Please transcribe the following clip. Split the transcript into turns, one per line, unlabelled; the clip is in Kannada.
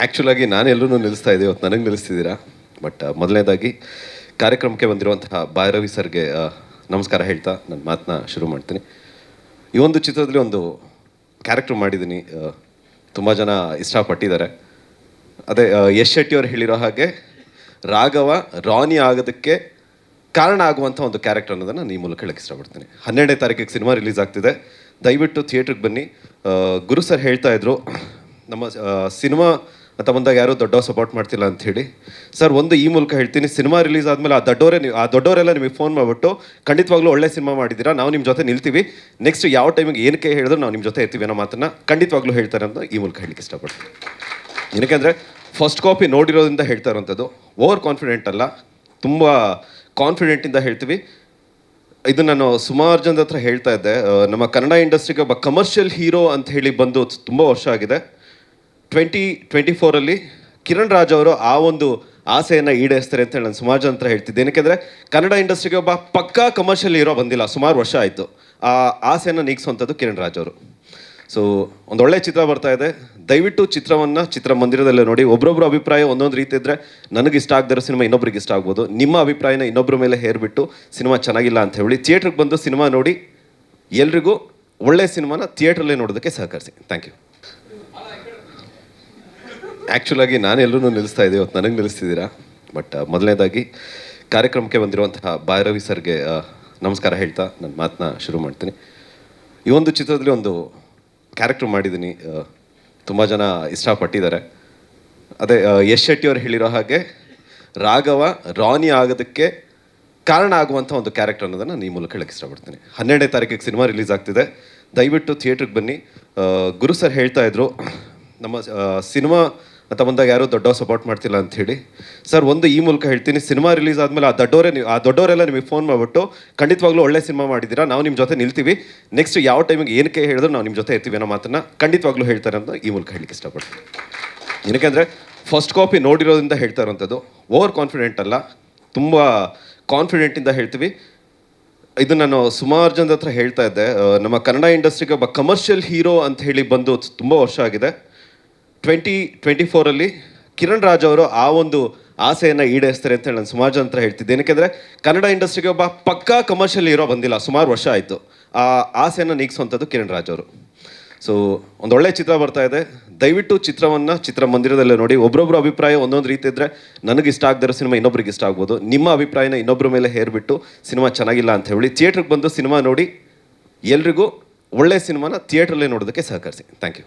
ಆ್ಯಕ್ಚುಲಾಗಿ ನಾನು ಎಲ್ಲರೂ ನಿಲ್ಲಿಸ್ತಾ ಇದ್ದೆ ಇವತ್ತು ನನಗೆ ನಿಲ್ಲಿಸ್ತಿದ್ದೀರಾ? ಬಟ್ ಮೊದಲನೇದಾಗಿ, ಕಾರ್ಯಕ್ರಮಕ್ಕೆ ಬಂದಿರುವಂತಹ ಭೈರವಿ ಸರ್ಗೆ ನಮಸ್ಕಾರ ಹೇಳ್ತಾ ನನ್ನ ಮಾತನ್ನ ಶುರು ಮಾಡ್ತೀನಿ. ಈ ಒಂದು ಚಿತ್ರದಲ್ಲಿ ಒಂದು ಕ್ಯಾರೆಕ್ಟರ್ ಮಾಡಿದ್ದೀನಿ ತುಂಬ ಜನ ಇಷ್ಟಪಟ್ಟಿದ್ದಾರೆ. ಅದೇ ಯಶ್ ಶೆಟ್ಟಿ ಅವ್ರು ಹೇಳಿರೋ ಹಾಗೆ, ರಾಘವ ರಾನಿ ಆಗೋದಕ್ಕೆ ಕಾರಣ ಆಗುವಂಥ ಒಂದು ಕ್ಯಾರೆಕ್ಟರ್ ಅನ್ನೋದನ್ನು ನಾನು ಈ ಮೂಲಕ ಹೇಳಕ್ಕೆ ಇಷ್ಟಪಡ್ತೀನಿ. ಹನ್ನೆರಡನೇ ತಾರೀಕಿಗೆ ಸಿನಿಮಾ ರಿಲೀಸ್ ಆಗ್ತಿದೆ. ದಯವಿಟ್ಟು ಥಿಯೇಟ್ರಿಗೆ ಬನ್ನಿ. ಗುರು ಸರ್ ಹೇಳ್ತಾ ಇದ್ರು, ನಮ್ಮ ಸಿನಿಮಾ ಅಂತ ಬಂದಾಗ ಯಾರೂ ದೊಡ್ಡವ್ರು ಸಪೋರ್ಟ್ ಮಾಡ್ತಿಲ್ಲ ಅಂತ ಹೇಳಿ. ಸರ್, ಒಂದು ಈ ಮೂಲಕ ಹೇಳ್ತೀನಿ, ಸಿನಿಮಾ ರಿಲೀಸ್ ಆದಮೇಲೆ ಆ ದೊಡ್ಡವರೇ ನೀವು, ಆ ದೊಡ್ಡವರೆಲ್ಲ ನಿಮಗೆ ಫೋನ್ ಮಾಡಿಬಿಟ್ಟು ಖಂಡಿತವಾಗ್ಲೂ ಒಳ್ಳೆ ಸಿನಿಮಾ ಮಾಡಿದ್ದೀರಾ, ನಾವು ನಿಮ್ಮ ಜೊತೆ ನಿಲ್ತೀವಿ. ನೆಕ್ಸ್ಟ್ ಯಾವ ಟೈಮಿಗೆ ಏನಕ್ಕೆ ಹೇಳಿದ್ರು ನಾವು ನಿಮ್ಮ ಜೊತೆ ಇರ್ತೀವಿ ಅನ್ನೋ ಮಾತನ್ನ ಖಂಡಿತವಾಗ್ಲೂ ಹೇಳ್ತಾರೆ ಅಂತ ಈ ಮೂಲಕ ಹೇಳಲಿಕ್ಕೆ ಇಷ್ಟಪಡ್ತೀನಿ. ಏನಕ್ಕೆಂದರೆ ಫಸ್ಟ್ ಕಾಪಿ ನೋಡಿರೋದ್ರಿಂದ ಹೇಳ್ತಾ ಇರೋಂಥದ್ದು. ಓವರ್ ಕಾನ್ಫಿಡೆಂಟ್ ಅಲ್ಲ, ತುಂಬ ಕಾನ್ಫಿಡೆಂಟಿಂದ ಹೇಳ್ತೀವಿ. ಇದು ನಾನು ಸುಮಾರು ಜನದ ಹತ್ರ ಹೇಳ್ತಾ ಇದ್ದೆ. ನಮ್ಮ ಕನ್ನಡ ಇಂಡಸ್ಟ್ರಿಗೆ ಒಬ್ಬ ಕಮರ್ಷಿಯಲ್ ಹೀರೋ ಅಂತ ಹೇಳಿ ಬಂದು ತುಂಬ ವರ್ಷ ಆಗಿದೆ. ಟ್ವೆಂಟಿ ಟ್ವೆಂಟಿ ಫೋರಲ್ಲಿ ಕಿರಣ್ ರಾಜ್ ಅವರು ಆ ಒಂದು ಆಸೆಯನ್ನು ಈಡೇರಿಸ್ತಾರೆ ಅಂತ ನಾನು ಸುಮಾರು ಜನ ಹತ್ರ ಹೇಳ್ತಿದ್ದೆ. ಏನಕ್ಕೆಂದರೆ ಕನ್ನಡ ಇಂಡಸ್ಟ್ರಿಗೆ ಒಬ್ಬ ಪಕ್ಕಾ ಕಮರ್ಷಿಯಲ್ ಹೀರೋ ಬಂದಿಲ್ಲ. ಸುಮಾರು ವರ್ಷ ಆಯಿತು. ಆ, ಆಸೆಯನ್ನು ನೀಗಿಸುವಂಥದ್ದು ಕಿರಣ್ ರಾಜ್ ಅವರು. ಸೊ ಒಂದು ಒಳ್ಳೆ ಚಿತ್ರ ಬರ್ತಾ ಇದೆ. ದಯವಿಟ್ಟು ಚಿತ್ರವನ್ನು ಚಿತ್ರಮಂದಿರದಲ್ಲೇ ನೋಡಿ. ಒಬ್ಬೊಬ್ಬರ ಅಭಿಪ್ರಾಯ ಒಂದೊಂದು ರೀತಿ ಇದ್ದರೆ ನನಗೆ ಇಷ್ಟ ಆಗದಿರೋ ಸಿನಿಮಾ ಇನ್ನೊಬ್ರಿಗೆ ಇಷ್ಟ ಆಗ್ಬೋದು. ನಿಮ್ಮ ಅಭಿಪ್ರಾಯನ ಇನ್ನೊಬ್ಬರ ಮೇಲೆ ಹೇರ್ಬಿಟ್ಟು ಸಿನಿಮಾ ಚೆನ್ನಾಗಿಲ್ಲ ಅಂತ ಹೇಳಿ ಥಿಯೇಟ್ರಿಗೆ ಬಂದು ಸಿನಿಮಾ ನೋಡಿ ಎಲ್ರಿಗೂ ಒಳ್ಳೆ ಸಿನಿಮಾನ ಥಿಯೇಟ್ರಲ್ಲೇ ನೋಡೋದಕ್ಕೆ ಸಹಕರಿಸಿ. ಥ್ಯಾಂಕ್ ಯು ಆ್ಯಕ್ಚುಲಾಗಿ ನಾನು ಎಲ್ಲರೂ ನಿಲ್ಲಿಸ್ತಾ ಇದ್ದೆ ಇವತ್ತು ನನಗೆ ನಿಲ್ಲಿಸ್ತಿದ್ದೀರಾ? ಬಟ್ ಮೊದಲನೇದಾಗಿ ಕಾರ್ಯಕ್ರಮಕ್ಕೆ ಬಂದಿರುವಂತಹ ಭೈರವಿ ಸರ್ಗೆ ನಮಸ್ಕಾರ ಹೇಳ್ತಾ ನನ್ನ ಮಾತನ್ನ ಶುರು ಮಾಡ್ತೀನಿ. ಈ ಒಂದು ಚಿತ್ರದಲ್ಲಿ ಒಂದು ಕ್ಯಾರೆಕ್ಟರ್ ಮಾಡಿದ್ದೀನಿ ತುಂಬ ಜನ ಇಷ್ಟಪಟ್ಟಿದ್ದಾರೆ. ಅದೇ ಯಶ್ ಶೆಟ್ಟಿ ಅವರು ಹೇಳಿರೋ ಹಾಗೆ, ರಾಘವ ರಾನಿ ಆಗೋದಕ್ಕೆ ಕಾರಣ ಆಗುವಂಥ ಒಂದು ಕ್ಯಾರೆಕ್ಟರ್ ಅನ್ನೋದನ್ನು ನಾನು ಈ ಮೂಲಕ ಹೇಳಕ್ಕೆ ಇಷ್ಟಪಡ್ತೀನಿ. ಹನ್ನೆರಡನೇ ತಾರೀಕಿಗೆ ಸಿನಿಮಾ ರಿಲೀಸ್ ಆಗ್ತಿದೆ. ದಯವಿಟ್ಟು ಥಿಯೇಟ್ರಿಗೆ ಬನ್ನಿ. ಗುರು ಸರ್ ಹೇಳ್ತಾ ಇದ್ರು ನಮ್ಮ ಸಿನಿಮಾ ಅಂತ ಬಂದಾಗ ಯಾರೂ ದೊಡ್ಡವ್ರು ಸಪೋರ್ಟ್ ಮಾಡ್ತಿಲ್ಲ ಅಂತ ಹೇಳಿ. ಸರ್, ಒಂದು ಈ ಮೂಲಕ ಹೇಳ್ತೀನಿ, ಸಿನಿಮಾ ರಿಲೀಸ್ ಆದಮೇಲೆ ಆ ದೊಡ್ಡವರೇ ನೀವು, ಆ ದೊಡ್ಡವರೆಲ್ಲ ನಿಮಗೆ ಫೋನ್ ಮಾಡಿಬಿಟ್ಟು ಖಂಡಿತವಾಗ್ಲೂ ಒಳ್ಳೆ ಸಿನಿಮಾ ಮಾಡಿದ್ದೀರಾ, ನಾವು ನಿಮ್ಮ ಜೊತೆ ನಿಲ್ತೀವಿ. ನೆಕ್ಸ್ಟ್ ಯಾವ ಟೈಮಿಗೆ ಏನಕ್ಕೆ ಹೇಳಿದ್ರು ನಾವು ನಿಮ್ಮ ಜೊತೆ ಇರ್ತೀವಿ ಅನ್ನೋ ಮಾತನ್ನ ಖಂಡಿತವಾಗ್ಲೂ ಹೇಳ್ತಾರೆ ಅಂತ ಈ ಮೂಲಕ ಹೇಳಲಿಕ್ಕೆ ಇಷ್ಟಪಡ್ತೀನಿ. ಏನಕ್ಕೆ ಫಸ್ಟ್ ಕಾಪಿ ನೋಡಿರೋದ್ರಿಂದ ಹೇಳ್ತಾ ಇರೋಂಥದ್ದು. ಓವರ್ ಕಾನ್ಫಿಡೆಂಟ್ ಅಲ್ಲ, ತುಂಬ ಕಾನ್ಫಿಡೆಂಟಿಂದ ಹೇಳ್ತೀವಿ. ಇದು ನಾನು ಸುಮಾರು ಜನದ ಹತ್ರ ಹೇಳ್ತಾ ಇದ್ದೆ. ನಮ್ಮ ಕನ್ನಡ ಇಂಡಸ್ಟ್ರಿಗೆ ಒಬ್ಬ ಕಮರ್ಷಿಯಲ್ ಹೀರೋ ಅಂತ ಹೇಳಿ ಬಂದು, ತುಂಬ ವರ್ಷ ಆಗಿದೆ. ಟ್ವೆಂಟಿ ಟ್ವೆಂಟಿ ಫೋರಲ್ಲಿ ಕಿರಣ್ ರಾಜ್ ಅವರು ಆ ಒಂದು ಆಸೆಯನ್ನು ಈಡೇರಿಸ್ತಾರೆ ಅಂತ ನಾನು ಸುಮಾರು ಜನ ಹತ್ರ ಹೇಳ್ತಿದ್ದೆ. ಏನಕ್ಕೆಂದರೆ ಕನ್ನಡ ಇಂಡಸ್ಟ್ರಿಗೆ ಒಬ್ಬ ಪಕ್ಕಾ ಕಮರ್ಷಿಯಲ್ ಹೀರೋ ಬಂದಿಲ್ಲ. ಸುಮಾರು ವರ್ಷ ಆಯಿತು. ಆ ಆಸೆಯನ್ನು ನೀಗಿಸುವಂಥದ್ದು ಕಿರಣ್ ರಾಜ್ ಅವರು. ಸೊ ಒಂದೊಳ್ಳೆ ಚಿತ್ರ ಬರ್ತಾ ಇದೆ. ದಯವಿಟ್ಟು ಚಿತ್ರವನ್ನು ಚಿತ್ರಮಂದಿರದಲ್ಲೇ ನೋಡಿ. ಒಬ್ಬೊಬ್ಬರ ಅಭಿಪ್ರಾಯ ಒಂದೊಂದು ರೀತಿ ಇದ್ದರೆ ನನಗೆ ಇಷ್ಟ ಆಗದಿರೋ ಸಿನಿಮಾ ಇನ್ನೊಬ್ರಿಗೆ ಇಷ್ಟ ಆಗ್ಬೋದು. ನಿಮ್ಮ ಅಭಿಪ್ರಾಯನ ಇನ್ನೊಬ್ಬರ ಮೇಲೆ ಹೇರ್ಬಿಟ್ಟು ಸಿನಿಮಾ ಚೆನ್ನಾಗಿಲ್ಲ ಅಂತ ಹೇಳಿ ಥಿಯೇಟ್ರಿಗೆ ಬಂದು ಸಿನಿಮಾ ನೋಡಿ ಎಲ್ರಿಗೂ ಒಳ್ಳೆ ಸಿನಿಮಾನ ಥಿಯೇಟ್ರಲ್ಲೇ ನೋಡೋದಕ್ಕೆ ಸಹಕರಿಸಿ. Thank you